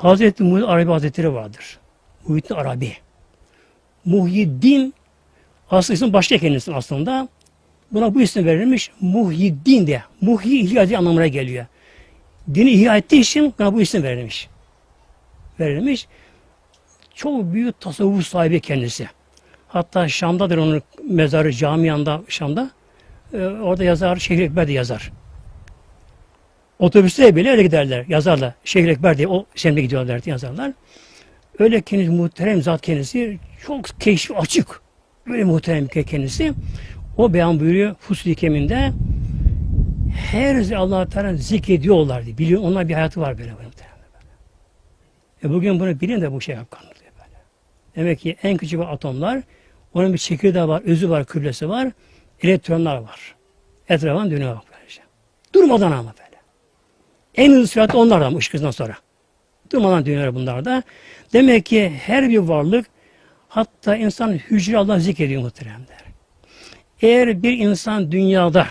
Hazreti Muhyiddin Arabi Hazretleri vardır. Muhyiddin Arabi. Muhyiddin aslında isim başka kendisi aslında. Buna bu isim verilmiş Muhyiddin diye. Muhyi ihya diye anlamına geliyor. Dini ihya ettiği için buna bu isim verilmiş. Verilmiş. Çok büyük tasavvuf sahibi kendisi. Hatta Şam'dadır onun mezarı camianda Şam'da. Ee, orada yazar, Şeyh Ekber de yazar. Otobüste bile öyle giderler, yazarlar. Şeyh Ekber diye o semte gidiyorlar diye yazarlar. Öyle kendisi muhterem zat kendisi, çok keşfi açık. Böyle muhterem kendisi. O beyan buyuruyor Fusli Keminde her Allah Teala zikrediyorlar diye. Biliyor, onlar bir hayatı var böyle. böyle. E bugün bunu bilin de bu şey yapkanlık diye böyle. Demek ki en küçük atomlar, onun bir çekirdeği var, özü var, kütlesi var, elektronlar var. Etrafından dönüyor bak böylece. Durmadan ama böyle. En hızlı süratle onlardan ışık hızından sonra. Durmadan dönüyor bunlar da. Demek ki her bir varlık hatta insan hücre Allah zikrediyor muhteremler. Eğer bir insan dünyada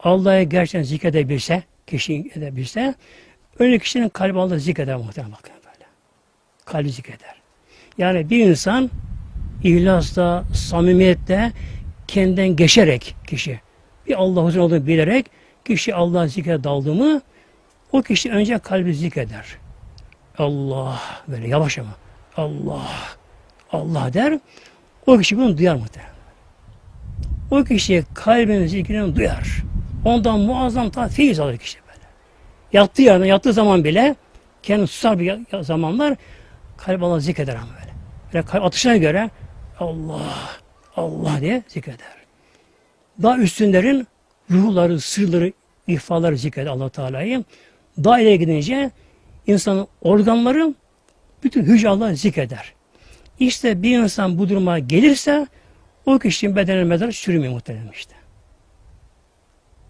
Allah'ı gerçekten zikredebilse, kişi edebilse, öyle kişinin kalbi Allah zikreder muhtemelen bakın böyle. Kalbi zikreder. Yani bir insan ihlasla, samimiyetle kendinden geçerek kişi bir Allah huzuruna olduğunu bilerek kişi Allah zikre daldı mı o kişi önce kalbi zikreder. Allah böyle yavaş ama Allah Allah der. O kişi bunu duyar muhtemelen. O kişi kalbinin zikrini duyar. Ondan muazzam ta feyiz alır kişi böyle. Yattığı yerden yattığı zaman bile kendi susar bir zamanlar kalp Allah zikreder ama böyle. Böyle kalp atışına göre Allah Allah diye zikreder. Daha üstünlerin ruhları, sırları, ihfaları zikreder allah Teala'yı. Daha ileri gidince insanın organları bütün hücre Allah zikreder. İşte bir insan bu duruma gelirse o kişinin bedenine mezarı çürümüyor muhtemelen işte.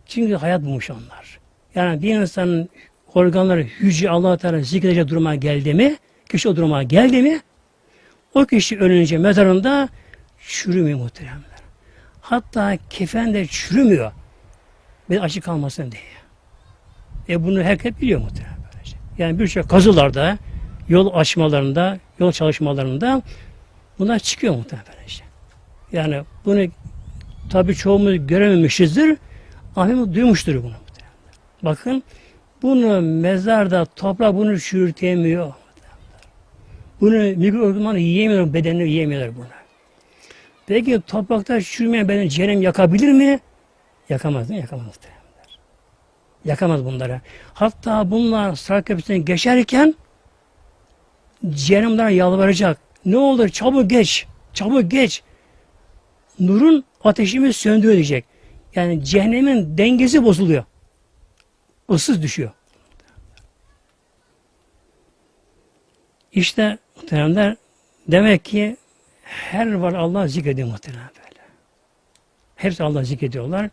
Çünkü hayat bulmuş onlar. Yani bir insanın organları hücre allah Teala zikredecek duruma geldi mi, kişi o duruma geldi mi, o kişi ölünce mezarında çürümüyor muhteremler. Hatta kefen de çürümüyor. Bir açık kalmasın diye. E bunu herkes biliyor muhterem. Böylece. Yani birçok kazılarda, yol açmalarında, yol çalışmalarında bunlar çıkıyor muhtemelen böylece. Yani bunu tabi çoğumuz görememişizdir. Ahmet duymuştur bunu. muhtemelen. Bakın bunu mezarda toprak bunu çürütemiyor. Bunu mikroorganizmalar yiyemiyor, bedenini yiyemiyorlar bunu. Peki toprakta çürümeyen beden cehennem yakabilir mi? Yakamaz değil mi? Yakamaz muhtemelen. Yakamaz bunları. Hatta bunlar Sırat Köprüsü'ne geçerken cehennemden yalvaracak. Ne olur çabuk geç, çabuk geç. Nurun ateşimi söndürüyor diyecek. Yani cehennemin dengesi bozuluyor. Issız düşüyor. İşte muhteremler demek ki her var Allah zikrediyor muhterem böyle. Hepsi Allah zikrediyorlar.